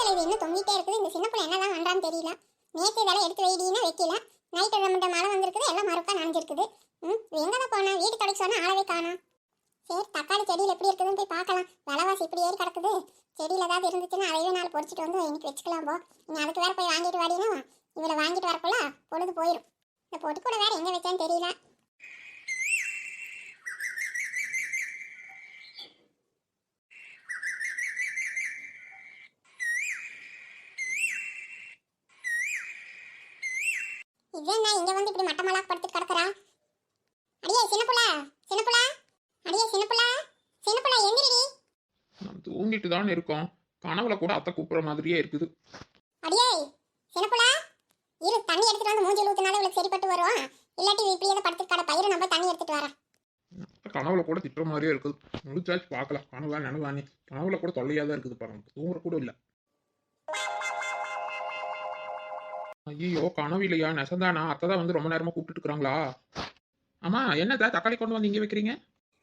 தலைவி இன்னும் தொங்கிட்டே இருக்குது. இந்த சின்ன பிள்ளை என்னதான் பண்றான்னு தெரியல. நேற்று இதெல்லாம் எடுத்து வைடின்னு வைக்கல. நைட் நம்மகிட்ட மழை வந்திருக்குது. எல்லாம் மறுக்கா நனைஞ்சிருக்குது. ம் எங்கே தான் போனா? வீடு தொடக்க சொன்னா ஆளவே காணும். சரி தக்காளி செடியில் எப்படி இருக்குதுன்னு போய் பார்க்கலாம். விலைவாசி இப்படி ஏறி கிடக்குது. செடியில் ஏதாவது இருந்துச்சுன்னா அதையே நாள் பொறிச்சிட்டு வந்து இன்னைக்கு வச்சுக்கலாம் போ. நீ அதுக்கு வேறு போய் வாங்கிட்டு வாடினா இவளை வாங்கிட்டு வரக்குள்ள பொழுது போயிடும் இந்த பொட்டு கூட வேறு எங்கே வச்சான்னு தெரியல இவன் தான் இங்க வந்து இப்படி மட்டமலா படுத்துட்டு கிடக்குறா அடியே சின்னப்புல சின்னப்புல அடியே சின்னப்புல சின்னப்புல எந்திரிடி தூங்கிட்டு தான் இருக்கோம். கனவுல கூட அத்தை கூப்பிடுற மாதிரியே இருக்குது. அடியே சின்னப்புல இரு தண்ணி எடுத்துட்டு வந்து மூஞ்சில் ஊத்துனால இவளுக்கு சரிப்பட்டு வரும் இல்லாட்டி இப்படியே தான் படுத்துட்டு கடை பயிரை நம்ம தண்ணி எடுத்துட்டு வரேன் கனவுல கூட திட்டுற மாதிரியே இருக்குது. முடிச்சாச்சு பார்க்கலாம். கனவா நினைவானே கனவுல கூட தொல்லையா தான் இருக்குது பாருங்க. தூங்குற கூட இல்லை. ஐயோ கனவு இல்லையா? நெசந்தானா? அத்தை தான் வந்து ரொம்ப நேரமா கூப்பிட்டு இருக்காங்களா ஆமா என்னதா தக்காளி கொண்டு வந்து இங்கே வைக்கிறீங்க?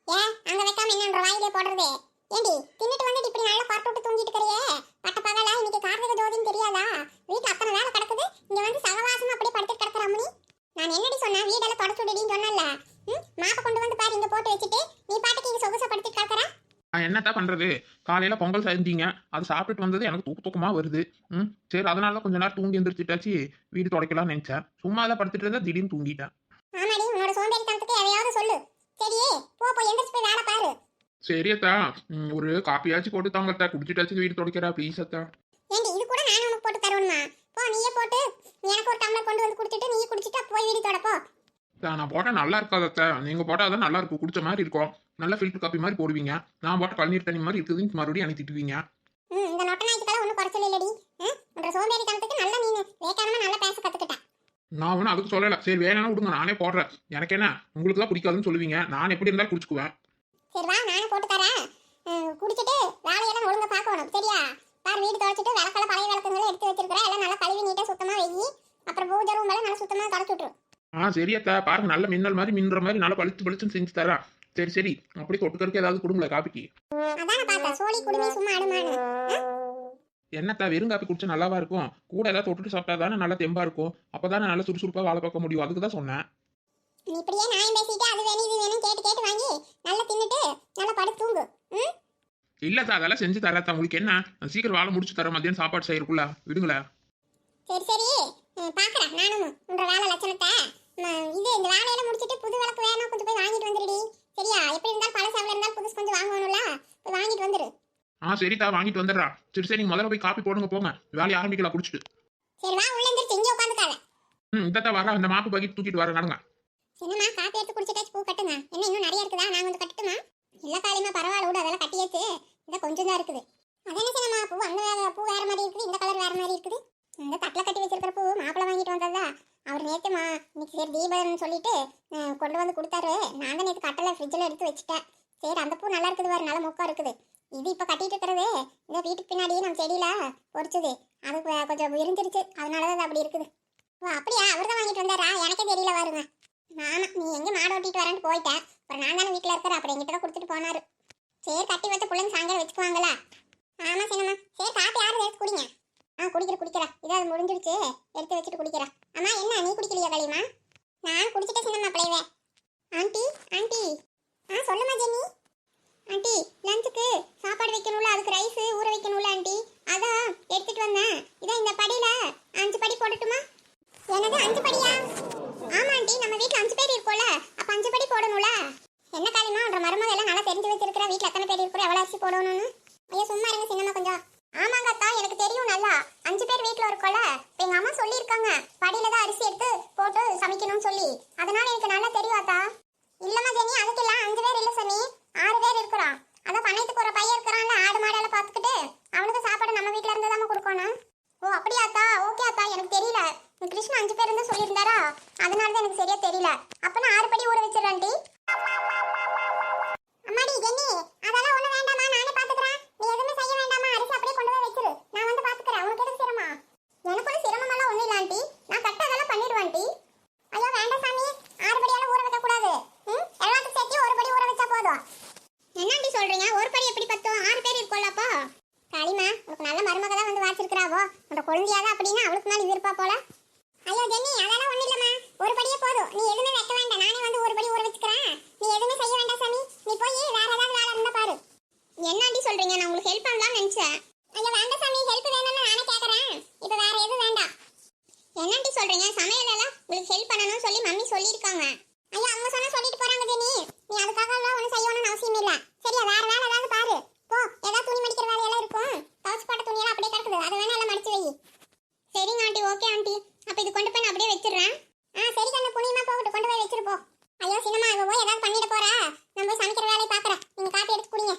ஏன் அங்க வைக்காம என்னன்ற வாயிலே போடுறது. ஏண்டி தின்னுட்டு வந்துட்டு இப்படி நல்லா பார்த்து விட்டு தூங்கிட்டு இருக்கறியே? பட்ட பகலா இன்னைக்கு கார்த்திகை ஜோதின்னு தெரியாதா? வீட்டுல அத்தனை வேலை கிடக்குது. இங்க வந்து சகவாசமா அப்படியே படுத்துட்டு கிடக்குற அம்மனி நான் என்னடி சொன்னேன்? வீடெல்லாம் தொடச்சு விடுடின்னு சொன்னல ம்? மாப்பை கொண்டு வந்து பாரு இங்க போட்டு வச்சுட்டு. நீ பாட்டுக்கு இங்க சொகுசா படுத்துட்டு கிடக்குற? நான் என்னத்தான் பண்றது? காலையில பொங்கல் செஞ்சீங்க. அது சாப்பிட்டுட்டு வந்தது எனக்கு தூக்க தூக்கமா வருது. ம்? சரி அதனால கொஞ்ச நேரம் தூங்கி எந்திரிச்சிட்டாச்சு. வீடு துடைக்கலாம்னு நினைச்சேன். சும்மா தான் படுத்துட்டு இருந்தா திடீர்னு தூங்கிட்டேன். ஆமாடி உன்னோட சோம்பேறித்தனத்துக்கு எதையாவது சொல்லு. சரியே போ போ எந்திரிச்சு போய் வேலை பாரு. சரி அத்தா ம், ஒரு காப்பியாச்சும் போட்டு தாங்க அத்தா குடிச்சிட்டாச்சும் வீடு துடைக்கிறா. ப்ளீஸ் அத்தா. ஏண்டி இது கூட நானே உனக்கு போட்டு தருவணுமா? போ நீயே போட்டு. எனக்கு ஒரு டம்ளர் கொண்டு வந்து கொடுத்துட்டு நீயே குடிச்சிட்டா போய் வீடு தொடப்போ அத்தா, நான் போட்டா நல்லா இருக்காது அத்தா. நீங்க போட்டா தான் நல்லா இருக்கும். குடிச்ச மாதிரி இருக்கும். நல்ல ஃபில்டர் காப்பி மாதிரி போடுவீங்க. நான் போட்ட கழுநீர் தண்ணி மாதிரி இருக்குதுன்னு மறுபடியும் எனக்கு திட்டுவீங்க ம் இந்த நொட்ட நாய்க்குலாம் ஒன்றும் குறைச்சல் இல்லடி? உன்ற சோம்பேறித்தனத்துக்கு நல்லா நீ வேக்காரமா நல்லா பேச கத்துக்கிட்ட நான் ஒன்றும் அதுக்கு சொல்லலை. சரி வேணாலும் விடுங்க நானே போடுறேன். எனக்கு என்ன? உங்களுக்கு தான் பிடிக்காதுன்னு சொல்லுவீங்க. நான் எப்படி இருந்தாலும் குடிச்சுக்குவேன். சரி வா நானும் போட்டு தரேன். குடிச்சிட்டு வேலையெல்லாம் ஒழுங்கா பார்க்கணும். சரியா? பாரு வீடு துடைச்சிட்டு விளக்கல பழைய விளக்குங்களை எடுத்து வச்சிருக்கிற எல்லாம் நல்லா கழுவி நீட்டா சுத்தமா வெயி. அப்புறம் பூஜை ரூம் எல்லாம் நல்லா சுத்தமா தொடச்சு விட்டுரு. ஆ சரி பாருங்க நல்ல மின்னல் மாதிரி மின்னுற மாதிரி நல்லா பளிச்சு பளிச்சுன்னு செஞ்சு தரேன். சரி சரி. அப்படி தொட்டுக்கறதுக்கு ஏதாவது கொடுங்களேன் காப்பிக்கு. அதான பார்த்தேன் சோழி குடுமி சும்மா அடுமானு? என்னத்தா வெறும் காப்பி குடிச்சா நல்லாவா இருக்கும்? கூட ஏதாவது தொட்டுட்டு சாப்பிட்டா தானே நல்லா தெம்பா இருக்கும். அப்பதானே நல்லா சுறுசுறுப்பா வேலை பார்க்க முடியும். அதுக்கு தான் சொன்னேன். நீ இப்படியே நியாயம் பேசிட்டு அது வேணும் இது வேணும் கேட்டு கேட்டு வாங்கி நல்லா தின்னுட்டு நல்லா படுத்து தூங்கு. ம்? இல்லத்தா அதெல்லாம் செஞ்சு தரத்தா உங்களுக்கு என்ன? நான் சீக்கிரம் வேலை முடிச்சு தரேன். மத்தியானம் சாப்பாடு செய்யறக்குள்ள விடுங்களேன். சரி சரி. ம், பார்க்கறேன் நானும் உன்ற வேலை லட்சணத்தை. இது இந்த வேலையெல்லாம் முடிச்சிட்டு புது விளக்கு வேணும் கொஞ்சம் போய் வாங்கிட்டு வந்துடுடி சரியா? எப்படி இருந்தாலும் பழசு எவ்வளோ இருந்தாலும் புதுசு கொஞ்சம் வாங்கணும்ல? போய் வாங்கிட்டு வந்துடு ஆ சரிதா வாங்கிட்டு வந்துடுறா. சரி சரி. நீங்க முதல்ல போய் காப்பி போடுங்க போங்க. வேலையை ஆரம்பிக்கலாம் குடிச்சிட்டு. சரி வா உள்ள எந்திரிச்சு. இங்கே உட்காந்துக்காத. ம் இந்தத்தா வரா அந்த மாப்பு பாக்கெட் தூக்கிட்டு வர நடங்க. என்னம்மா காப்பி எடுத்து குடிச்சிட்டாச்சு பூ கட்டுங்க. என்ன இன்னும் நிறைய இருக்குதா? நான் வந்து கட்டுமா இல்லை காலியமா பரவாயில்ல விடு அதெல்லாம் கட்டியாச்சு இதை கொஞ்சம் தான் இருக்குது. அது என்ன சின்னம்மா பூ அந்த வேற- பூ வேற மாதிரி இருக்குது இந்த கலர் வேற மாதிரி இருக்குது. இந்த தட்டில் கட்டி வச்சிருக்கிற பூ மாப்பிள்ளை வாங்கிட்டு வந்ததா? அவர் நேற்றுமா இன்னைக்கு சரி தீபம்னு சொல்லிட்டு கொண்டு வந்து கொடுத்தாரு. நான் தான் நேற்று கட்டலை ஃப்ரிட்ஜில் எடுத்து வச்சுட்டேன். சரி அந்த பூ நல்லா இருக்குது வேறு நல்ல மொக்கம் இருக்குது. இது இப்போ கட்டிட்டு இருக்கிறது இந்த வீட்டுக்கு பின்னாடியே நம்ம செடியில பொறிச்சது. அது கொஞ்சம் விரிஞ்சிருச்சு அதனால தான் அது அப்படி இருக்குது. ஓ அப்படியா? அவர் தான் வாங்கிட்டு வந்தாரா? எனக்கே தெரியல பாருங்க. ஆமா நீ எங்கே மாடு ஓட்டிட்டு வரேன்னு போயிட்டேன் அப்புறம் நான் தானே வீட்டில் இருக்கிற அப்புறம் எங்கிட்ட தான் கொடுத்துட்டு போனாரு. சரி கட்டி வச்ச பிள்ளைங்க சாயங்காலம் வச்சுக்குவாங்களா? ஆமா சின்னம்மா. சரி காப்பி யாரும் எடுத்து குடிங்க. ஆ குடிக்கிற குடிக்கிற. இதான் அது முடிஞ்சிருச்சு எடுத்து வச்சுட்டு குடிக்கிற. அம்மா என்ன நீ குடிக்கலையா களியம்மா நான் குடிச்சிட்டேன் சின்னம்மா பிள்ளைவே ஆண்டி ஆண்டி. ஆ சொல்லுமா ஜெனி ஆண்டி லஞ்சுக்கு சாப்பாடு வைக்கணும்ல அதுக்கு ரைஸ் ஊற வைக்கணும்ல ஆண்டி அதான் எடுத்துட்டு வந்தேன் இதான் இந்த படியில அஞ்சு படி போடட்டுமா என்னது அஞ்சு படியா ஆமா ஆண்டி நம்ம வீட்ல அஞ்சு பேர் இருக்கோம்ல அப்ப அஞ்சு படி போடணும்ல என்ன காரியமா உன்ற மருமக எல்லாம் நல்லா தெரிஞ்சு வச்சிருக்கிற வீட்ல எத்தனை பேர் இருக்கிறோம் எவ்வளவு அரிசி போடணும்னு ஐயா சும்மா இருங்க சின்னம்மா கொஞ்சம் ஆமாங்க அத்தா எனக்கு தெரியும் நல்லா அஞ்சு பேர் வீட்ல இருக்கோம்ல இப்ப எங்க அம்மா சொல்லியிருக்காங்க படியில தான் அரிசி எடுத்து போட்டு சமைக்கணும்னு சொல்லி. அதனால எனக்கு நல்லா தெரியும் அத்தா இல்லம்மா ஜெனி அதுக்கெல்லாம் அஞ்சு பேர் இல்ல சனி. ஆறு பேர் இருக்கிறோம். அதான் பண்ணையத்துக்கு ஒரு பையன் இருக்கிறான்ல ஆடு மாடெல்லாம் பார்த்துக்கிட்டு அவனுக்கு சாப்பாடு நம்ம வீட்ல இருந்து தான் கொடுக்கணும். ஓ அப்படியா அத்தா ஓகே அத்தா எனக்கு தெரியல. கிருஷ்ணன் அஞ்சு பேர் இருந்து சொல்லியிருந்தாரா? அதனால தான் எனக்கு சரியா தெரியல. அப்ப நான் ஆறு படி ஊற வச்சிடறேன்டி அம்மாடி ஜெனி அதெல்லாம் ஒண்ணு வேண்டாமா நானே பாத்துக்கறேன் நீ எதுவுமே செய்ய வேண்டாமா அரிசி அப்படியே கொண்டு போய் வச்சிரு நான் வந்து பாத்துக்கறேன் உனக்கு எதுக்கு சிரமம் எனக்கு ஒரு சிரமம் எல்லாம் ஒண்ணு இல்ல ஆண்டி நான் கரெக்டா அதெல்லாம் பண்ணிடுவேன் ஆண்டி ஐயோ வேண்டாம் சாமி ஆறு படியெல்லாம் ஊற வைக்க கூடாது ம் எல்லாத்துக்கும் சேர்த்து ஒரு படி ஊற வச்சா போதும் என்ன ஆண்டி சொல்றீங்க ஒரு படி எப்படி பத்தும் ஆறு பேர் இருக்கோம்லப்பா காளிமா உனக்கு நல்ல மருமக தான் வந்து வாச்சிருக்கிறாவோ உன்னோட குழந்தையாதான் அப்படின்னா அவளுக்கு மேல இருப்பா போல ஐயோ ஜென்னி அதெல்லாம் ஒண்ணு இல்லம்மா ஒரு படியே போதும் நீ எதுவுமே வைக்க வேண்டாம் நானே வந்து ஒரு படி ஊற வச்சுக்கிறேன் நீ எதுவுமே செய்ய வேண்டாம் சாமி நீ போய் வேற ஏதாவது வேலை இருந்தா பாரு என்னாண்டி சொல்றீங்க நான் உங்களுக்கு ஹெல்ப் பண்ணலாம்னு நினைச்சேன் ஐயோ வேண்டாம் சாமி ஹெல்ப் வேணும்னு நானே கேக்குறேன் இப்போ வேற எதுவும் வேண்டாம் என்னண்டி சொல்றீங்க சமையல் எல்லாம் உங்களுக்கு ஹெல்ப் பண்ணணும்னு சொல்லி மம்மி சொல்லியிருக்காங்க ஐயா அவங்க சொன்னா சொல்லிட்டு போறாங்க ஜெனி நீ அதுக்காக எல்லாம் ஒன்றும் செய்யணும்னு அவசியம் இல்ல சரியா வேற வேலை ஏதாவது பாரு போ ஏதாவது துணி மடிக்கிற வேலையெல்லாம் இருக்கும் துவச்சு போட்ட துணியெல்லாம் அப்படியே கிடக்குது அதை வேணா எல்லாம் மடிச்சு வை சரிங்க ஆண்டி ஓகே ஆண்டி அப்ப இது கொண்டு போய் நான் அப்படியே வச்சிடுறேன் ஆ சரி கண்ணு புனியமா போகட்டும் கொண்டு போய் வச்சிரு போ ஐயோ சின்னம்மா இவ போய் ஏதாவது பண்ணிட்டு போறா நான் போய் சமைக்கிற வேலையை பாக்குறேன் நீங்க காப்பி எடுத்து குடிங்க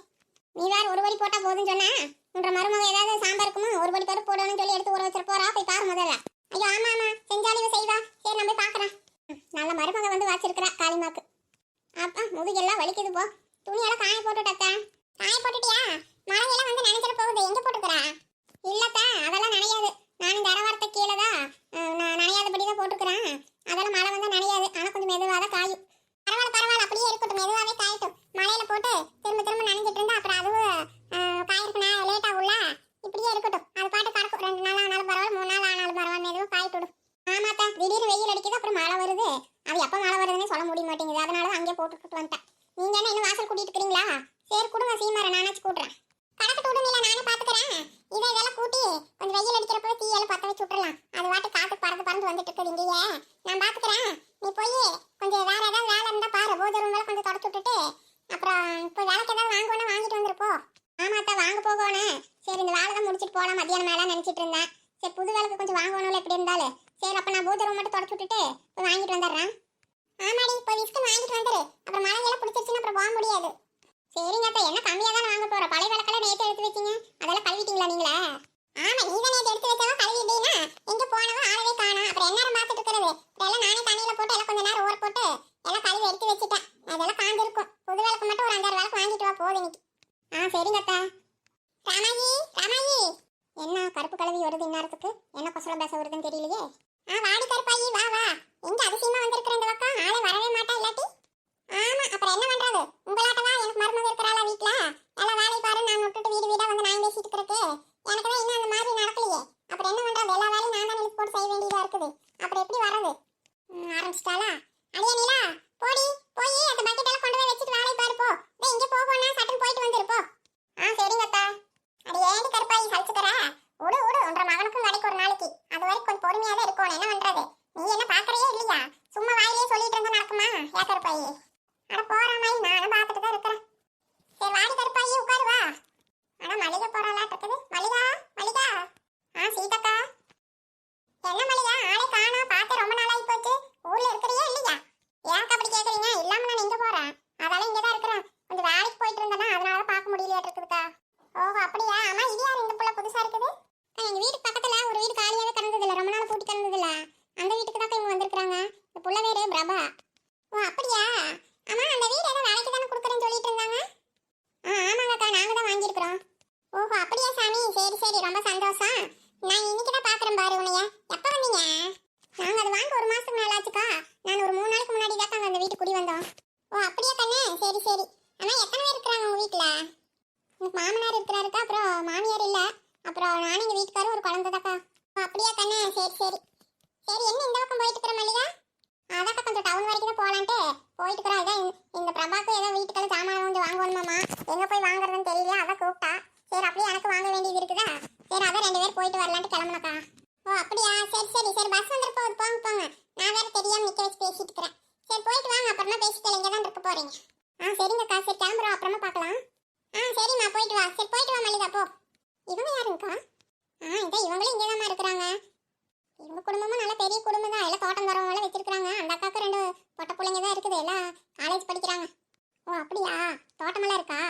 நீ வேற ஒரு படி போட்டா போதும்னு சொன்னா உன்ற மருமக ஏதாவது சாம்பார் இருக்குமோ ஒரு படி பருப்பு போடணும்னு சொல்லி எடுத்து ஊற வச்சிட போறா போய் பாரு முதல்ல ஐயோ ஆமா ஆமா செஞ்சாலும் இவ செய்வா சரி நான் போய் பாக்குறேன் ம், நல்ல மருமக வந்து வாச்சிருக்கிறா காளிமாக்கு அப்பா முதுகெல்லாம் வலிக்குது போ. துணியெல்லாம் காய போட்டுட்டத்தா காய போட்டுட்டியா? மழையெல்லாம் வந்து நினைச்சிட போகுது. எங்க போட்டுக்கிறா? இல்லத்தா அதெல்லாம் நனையாது. நான் இந்த அரவாரத்தை கீழே தான் நான் நனையாதபடி தான் போட்டுக்கிறேன். அதெல்லாம் மழை வந்தால் நனையாது. ஆனால் கொஞ்சம் மெதுவாக தான் காயும். பரவாயில்ல பரவாயில்ல. அப்படியே இருக்கட்டும். மெதுவாகவே காயட்டும். மழையில போட்டு திரும்ப திரும்ப நனைஞ்சிட்டு இருந்தா அப்புறம் அதுவும் காயிருக்குண்ணா லேட் ஆகும்ல இப்படியே இருக்கட்டும். அது பாட்டு கடக்கும். ரெண்டு நாள் ஆனாலும் பரவாயில்ல மூணு நாள் ஆனாலும் பரவாயில்ல மெதுவாக காயிட்டு விடும் ஆமாத்தா திடீர்னு வெயில் அடிக்குது அப்புறம் மழை வருது அது எப்போ மழை வருதுன்னு சொல்ல முடிய மாட்டேங்குது அதனால தான் அங்கேயே போட்டுக்கிட்டு வந்துட்டேன் நீங்க என்ன இன்னும் வாசல் கூட்டிட்டு இருக்கிறீங்களா சரி கொடுங்க சீமாரை நானாச்சு கூட்டுறேன். கடக்கட்டு விடுங்க நானே பாத்துக்கிறேன். இதை இதெல்லாம் கூட்டி கொஞ்சம் வெயில் அடிக்கிறப்ப தீயெல்லாம் பத்த வச்சு விட்டுறலாம். அது வாட்டு காத்து பறந்து பறந்து வந்துட்டு இருக்குது இங்கேயே. நான் பாத்துக்கிறேன். நீ போய் கொஞ்சம் வேற ஏதாவது வேலை இருந்தா பாரு. பூஜை ரூம்ல கொஞ்சம் தொடச்சு விட்டுட்டு அப்புறம் இப்போ வேலைக்கு ஏதாவது வாங்கணும் வாங்கிட்டு வந்துருப்போ ஆமாத்தா வாங்க போகணும் சரி இந்த வேலை தான் முடிச்சுட்டு போகலாம் மதியானம் மேலே நினச்சிட்டு இருந்தேன். சரி புது வேலைக்கு கொஞ்சம் வாங்கணும்ல எப்படி இருந்தாலும். சரி அப்போ நான் பூஜை ரூம் மட்டும் தொடச்சு விட்டுட்டு போய் வாங்கிட்டு வந்துடுறேன். ஆமாடி இப்போ விஸ்கு வாங்கிட்டு வந்துரு. அப்புறம் மழையெல்லாம் பிடிச்சிருச்சுன்னா அப்புறம் போக முடியாது. சரிங்க அப்போ என்ன கம்மியாக தான் வாங்க போறோம். பழைய விளக்கெல்லாம் நேற்று எடுத்து வச்சிங்க. அதெல்லாம் கழுவிட்டீங்களா நீங்களே? ஆமா நீ தான் நேற்று எடுத்து வச்சவா கழுவிட்டீங்கன்னா எங்கே போனவோ ஆளவே காணும். அப்புறம் என்ன பார்த்துட்டு இருக்கிறது? அப்புறம் எல்லாம் நானே தண்ணியில் போட்டு எல்லாம் கொஞ்ச நேரம் ஊற போட்டு எல்லாம் கழுவி எடுத்து வச்சுட்டேன். அதெல்லாம் காஞ்சிருக்கும். புது விளக்கு மட்டும் ஒரு அஞ்சாறு விளக்கு வாங்கிட்டு வா போதும் இன்னைக்கு. ஆ சரிங்க அத்தா. ராமாயி ராமாயி. என்ன கருப்பு கழுவி வருது இந்நேரத்துக்கு? என்ன கொசலம் பேச வருதுன்னு தெரியலையே? ஆ வாடி கருப்பாயி வா வா. எங்க அதிசயமா வந்திருக்கிற இந்த பக்கம் ஆளே வரவே மாட்டா இல்லாட்டி? ஆமா அப்புறம் என்ன பண்றது? உங்களாட்டவா எனக்கு மருமக இருக்கிறாளா வீட்ல? எல்லாம் வேலை பாரு நான் விட்டுட்டு வீடு வீடா வந்து நான் பேசிட்டு இருக்கிறது எனக்கு தான் இன்னும் அந்த மாதிரி நடக்கலையே அப்புறம் என்ன பண்றது எல்லா வேலையும் நான் தான் எனக்கு போட்டு செய்ய வேண்டியதா இருக்குது அப்புறம் எப்படி வர்றது ம், ஆரம்பிச்சிட்டாளா அடியே நீலா போடி போய் அந்த பக்கெட் எல்லாம் கொண்டு போய் வச்சுட்டு வேலையை பாரு போ டேய் இங்க போகணும்னா சட்டுன்னு போயிட்டு வந்துரு போ ஆ சரிங்க அத்தா அடி ஏண்டி கருப்பாயி சலிச்சுக்கிற விடு விடு உன்ற மகனுக்கும் கிடைக்கும் ஒரு நாளைக்கு அது வரைக்கும் கொஞ்சம் பொறுமையா தான் இருக்கணும் என்ன பண்றது நீ என்ன பாக்குறியே இல்லையா சும்மா வாயிலே சொல்லிட்டு இருந்தா நடக்குமா ஏ கருப்பாயி ஆனா போற மாதிரி நானும் பார்த்துட்டு தான் இருக்கிறேன். சரி வாடி கருப்பாயி உட்காரு வா. ஆனா மளிகை போறாளாட்டு இருக்குது. மளிகா மளிகா. ஆ சீதக்கா. என்ன மளிகா? ஆளே காணா பார்த்து ரொம்ப நாளாகி போச்சு. ஊர்ல இருக்கிறியா இல்லையா? ஏன் அப்படி கேக்குறீங்க? இல்லாம நான் எங்க போறேன். அதால இங்க தான் இருக்கிறேன். கொஞ்சம் வேலைக்கு போயிட்டு இருந்தேன்னா அதனால பார்க்க முடியலையாட்டு இருக்குதுக்கா. ஓஹோ அப்படியா? ஆமா இது யார் இந்த புள்ள? புதுசா இருக்குது அக்கா, எங்க வீட்டுக்கு பக்கத்துல ஒரு வீடு காலியாவே கிடந்தது இல்ல ரொம்ப நாள் பூட்டி கிடந்தது இல்ல அந்த வீட்டுக்கு தான் இவங்க வந்திருக்காங்க இந்த புள்ள பேரு பிரபா ஓ அப்படியா ஆமா அந்த வீடு ஏதோ வேலைக்கு தானே கொடுக்குறேன்னு சொல்லிட்டு இருந்தாங்க ஆ ஆமாங்கக்கா நாங்க தான் வாங்கியிருக்கிறோம் ஓஹோ அப்படியா சாமி சரி சரி ரொம்ப சந்தோஷம் நான் இன்னைக்கு தான் பாக்குறேன் பாரு உன்னைய எப்ப வந்தீங்க நாங்க அது வாங்க ஒரு மாசத்துக்கு மேல ஆச்சுக்கா நான் ஒரு மூணு நாளைக்கு முன்னாடி தான் அந்த வீட்டுக்கு குடி வந்தோம் ஓ அப்படியா கண்ணு சரி சரி. ஆனா எத்தனை பேர் இருக்கிறாங்க உங்க வீட்ல? எனக்கு மாமனார் இருக்கிறாருக்கா? அப்புறம் மாமியார் இல்ல? அப்புறம் நானும் எங்க வீட்டுக்காரும் ஒரு குழந்தை தாக்கா. அப்படியா கண்ணு? சரி சரி. சரி என்ன இந்த பக்கம் போயிட்டு இருக்கிற மல்லிகா? அதாக்கா கொஞ்சம் டவுன் வரைக்கும் தான் போலான்ட்டு. போயிட்டு இருக்கிறோம் இதான் இந்த- இந்த பிரபாக்கு ஏதோ வீட்டுக்கெல்லாம் சாமான் வந்து வாங்கணுமாமா எங்க போய் வாங்குறதுன்னு தெரியல அதான் கூப்பிட்டா. சரி அப்படியே எனக்கு வாங்க வேண்டியது இருக்குதா? சரி அதான் ரெண்டு பேர் போயிட்டு வரலான்ட்டு கிளம்புனக்கா. ஓ அப்படியா? சரி சரி சரி பஸ் வந்துட்டு போகுது போங்க போங்க நான் வேற தெரியாம நிக்க வச்சு பேசிட்டு இருக்கிறேன் சரி போயிட்டு வாங்க அப்புறமா பேசிட்டு இங்க தான் இருக்க போறீங்க ஆ சரிங்கக்கா சரி கிளம்புறோம் அப்புறமா பார்க்கலாம் ஆ சரிம்மா போயிட்டு வா சரி போயிட்டு வா மல்லிகா போ இவங்க யாருங்கக்கா ஆ இதான் இவங்களும் இங்கே தான் இருக்கிறாங்க இவங்க குடும்பமும் நல்ல பெரிய குடும்பம் தான் எல்லாம் தோட்டம் தரவங்க வச்சிருக்காங்க அந்த அக்காவுக்கு ரெண்டு பொட்ட பிள்ளைங்க தான் இருக்குது எல்லாம் காலேஜ் படிக்கிறாங்க ஓ அப்படியா தோட்டமெல்லாம் இருக்கா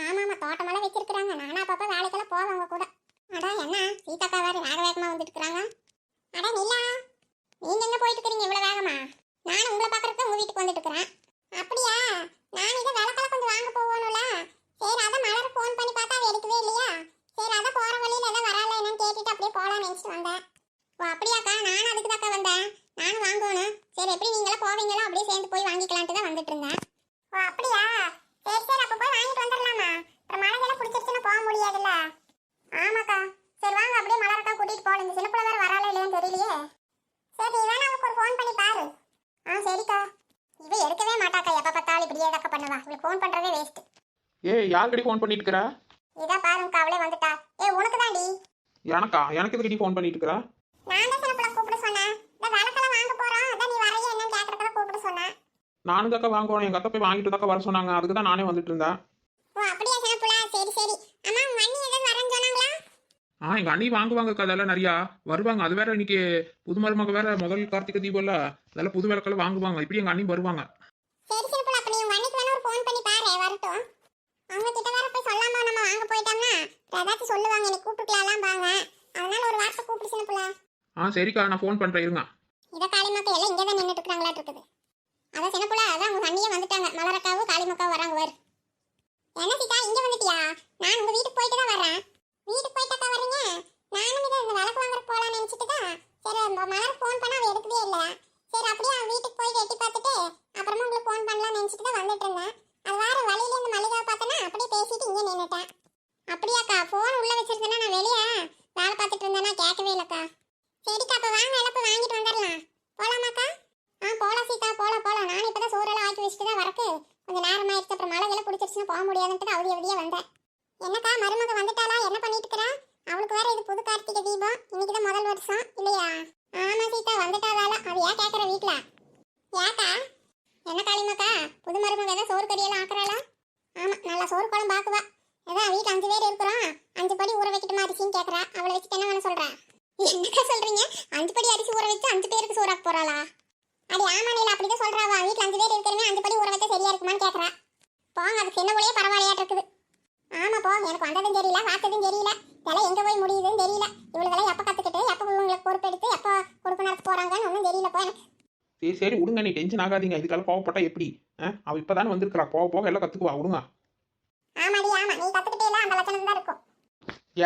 ஆமா ஆமா தோட்டமெல்லாம் வச்சிருக்காங்க நானும் அப்பப்போ வேலைக்கெல்லாம் போவாங்க கூட அடா என்ன சீதாக்கா வேற வேக வேகமா வந்துட்டு இருக்காங்க அடா நிலா நீங்க எங்க போயிட்டு இருக்கீங்க இவ்வளவு வேகமா நானும் உங்களை பாக்குறதுக்கு உங்க வீட்டுக்கு வந்துட்டு இருக்கிறேன் அப்படியா நான் இதை விளக்கெல்லாம் கொஞ்சம் வாங்க போகணும்ல சரி அதான் மலர் ஃபோன் பண்ணி பார்த்தா அவ எடுக்கவே இல்லையா சரி அதான் போற வழியில ஏதாவது வரல என்னன்னு கேட்டுட்டு அப்படியே போலாம்னு நினைச்சிட்டு வந்தேன் ஓ அப்படியாக்கா நானும் அதுக்கு தாக்கா வந்தேன் நானும் வாங்கணும் சரி எப்படி நீங்களா போவீங்களோ அப்படியே சேர்ந்து போய் வாங்கிக்கலான்ட்டு தான் வந்துட்டு இருந்தேன். ஓ அப்படியா? சரி சரி அப்ப போய் வாங்கிட்டு வந்துடலாமா? அப்புறம் மழை எல்லாம் பிடிச்சிருச்சுன்னா போக முடியாதுல்ல. ஆமாக்கா. சரி வாங்க அப்படியே மலரக்கா கூட்டிட்டு போகலாம். இந்த சின்ன பிள்ளை வேற வராளா இல்லையான்னு தெரியலையே. சரி வேணா அவளுக்கு ஒரு ஃபோன் பண்ணி பாரு. ஆ சரிக்கா. இவ எடுக்கவே மாட்டாக்கா எப்ப பார்த்தாலும் இப்படியே தக்க பண்ணுவா. இவளுக்கு ஃபோன் பண்றதே வேஸ்ட் ஏய் யாருக்கடி ஃபோன் பண்ணிட்டு இருக்கிற இதான் பாருங்கக்கா அவளே வந்துட்டா. ஏ உனக்கு தாண்டி எனக்கா? எனக்கு எதுக்கடி ஃபோன் பண்ணிட்டு இருக்கிற நான் தான் சின்ன பிள்ளை கூப்பிட சொன்னேன் இந்த விளக்கெல்லாம் வாங்க போறோம் அதான் நீ வரைய என்னன்னு கேட்கறதுக்காக கூப்பிட சொன்னேன் நானும் தாக்கா வாங்குவோம் எங்கள் அத்தை போய் வாங்கிட்டு தாக்கா வர சொன்னாங்க. அதுக்கு தான் நானே வந்துட்டு இருந்தேன். ஓ அப்படியா சின்ன பிள்ளை சரி சரி. அம்மா உங்க அண்ணி வரேன்னு சொன்னாங்களா? ஆ எங்கள் அண்ணி வாங்குவாங்க அதெல்லாம் நிறையா. வருவாங்க. அது வேற இன்னைக்கு புது மருமக வேற முதல் கார்த்திகை தீபம்ல. அதெல்லாம் புது விளக்கெல்லாம் வாங்குவாங்க. இப்படி எங்கள் அண்ணி வருவாங்க. சரி சின்ன பிள்ளை அப்ப நீ உங்க அண்ணிக்கு வேணா ஒரு ஃபோன் பண்ணி பாரு வரட்டும். அவங்க கிட்ட வேற போய் சொல்லாம நம்ம வாங்க போயிட்டோம்னா ஏதாச்சும் சொல்லுவாங்க. பாங்க அதனால ஒரு வார்த்தை கூப்பிடு சின்ன பிள்ளை ஆ சரிக்கா. நான் ஃபோன் பண்ணுறேன் இருங்க. இத காளிமக்கா எல்லாம் இங்கே தான் நின்றுட்டு இருக்கிறாங்களாட்டு இருக்குது. அதான் சினப்புல அதான் உங்க அண்ணியே வந்துட்டாங்க. மலரக்காவும் காளிமக்காவும் வராங்க வர் என்ன சீதா இங்க வந்துட்டியா? நான் உங்க வீட்டுக்கு போயிட்டு தான் வர்றேன். வீட்டுக்கு போயிட்டு தான் வர்றீங்க? நானும் இதை இந்த விளக்கு வாங்க போலாம்னு நினைச்சிட்டு தான் சரி ம- மலர் ஃபோன் பண்ணா அவ எடுக்கவே இல்லை சரி அப்படியே அவன் வீட்டுக்கு போய் எட்டி பார்த்துட்டு அப்புறமா உங்களுக்கு ஃபோன் பண்ணலாம்னு நினைச்சிட்டு தான் வந்துட்டு இருந்தேன் அது வேற வழியில இந்த மளிகை பார்த்தேன்னா அப்படியே பேசிட்டு இங்கே நின்னுட்டேன் அப்படியாக்கா ஃபோன் உள்ள வச்சிருந்தேன்னா நான் வெளியே வேலை பார்த்துட்டு இருந்தேன்னா கேட்கவே இல்லைக்கா சரிக்கா அப்ப வாங்க எல்லாம் போய் வாங்கிட்டு வந்துடலாம் போலாமாக்கா ஆ போலாம் சீதா போலாம் போலாம் நான் இப்பதான் சோறெல்லாம் ஆக்கி வச்சுட்டு தான் வரக்கு கொஞ்சம் நேரம் ஆயிடுச்சு அப்புறம் மழை வெள்ள பிடிச்சிருச்சுன்னு போக முடியாதுன்ட்டு அவதி அவதியே வந்தேன். என்னக்கா மருமக வந்துட்டாளா? என்ன பண்ணிட்டு இருக்கிறா அவளுக்கு வேற இது புது கார்த்திகை தீபம். இன்னைக்கு தான் முதல் வருஷம் இல்லையா? ஆமா சீதா வந்துட்டாளால. அது ஏன் கேட்குற வீட்ல? ஏக்கா என்ன காளிமாக்கா? புது மருமக ஏதோ சோறு கறியெல்லாம் ஆக்குறாளா? ஆமா நல்லா சோறு குழம்பு ஆக்குவா. அதான் வீட்டில் அஞ்சு பேர் இருக்கிறோம். அஞ்சு படி ஊற வைக்கட்டுமா அரிசின்னு கேட்குறா அவளை வச்சுட்டு என்ன வேணும் சொல்றா? என்னக்கா சொல்றீங்க? அஞ்சு படி அரிசி ஊற வச்சு அஞ்சு பேருக்கு சோறாக்க போறாளா? அடி ஆமா நீல அப்படிதான் சொல்றாவா வீட்ல அஞ்சு பேர் இருக்கிறமே அஞ்சு படி ஊற வச்சா சரியா இருக்குமான்னு கேக்குறா. போங்க அது சின்ன புள்ளையே பரவாயில்லையாட்டு இருக்குது ஆமா போ எனக்கு வந்ததும் தெரியல பார்த்ததும் தெரியல. இதெல்லாம் எங்க போய் முடியுதுன்னு தெரியல. இவளுக்கெல்லாம் எப்ப கத்துக்கிட்டு எப்ப இவங்களுக்கு பொறுப்பெடுத்து எப்ப கொடுப்பு நடத்த போறாங்கன்னு ஒன்றும் தெரியல போ எனக்கு சரி சரி விடுங்க நீ டென்ஷன் ஆகாதீங்க. இதுக்கெல்லாம் கோவப்பட்டா எப்படி? ஆ? அவள் இப்போ தானே வந்திருக்கிறா. போக போக எல்லாம் கற்றுக்குவா விடுங்க. ஆமாடி ஆமா. நீ கத்துக்கிட்டே இல்ல அந்த லட்சணம் தான் இருக்கும்.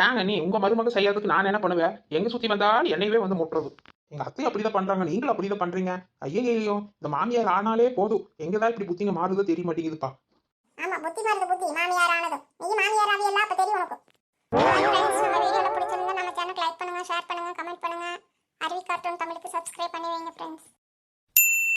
ஏங்க நீ உங்கள் மருமக செய்யறதுக்கு நான் என்ன பண்ணுவேன்? எங்கே சுற்றி வந்தாலும் என்னையவே வந்து முட்டுறது. எங்கள் அத்தையும் அப்படி தான் பண்ணுறாங்க நீங்களும் அப்படி தான் பண்ணுறீங்க ஐயோ இந்த மாமியார் ஆனாலே போதும். எங்கே தான் இப்படி புத்திங்க மாறுதோ தெரிய மாட்டேங்குதுப்பா. ஆமா புத்தி மாறுது புத்தி. மாமியார் ஆனது நீ மாமியார் ஆவியெல்லாம் அப்ப தெரியும் உனக்கு. வீடியோல பிடிச்சிருந்தா நம்ம சேனலுக்கு லைக் பண்ணுங்க ஷேர் பண்ணுங்க கமெண்ட் பண்ணுங்க. அருவி கார்ட்டூன் தமிழுக்கு சப்ஸ்கிரைப் பண்ணி வைங்க ஃப்ரெண்ட்ஸ்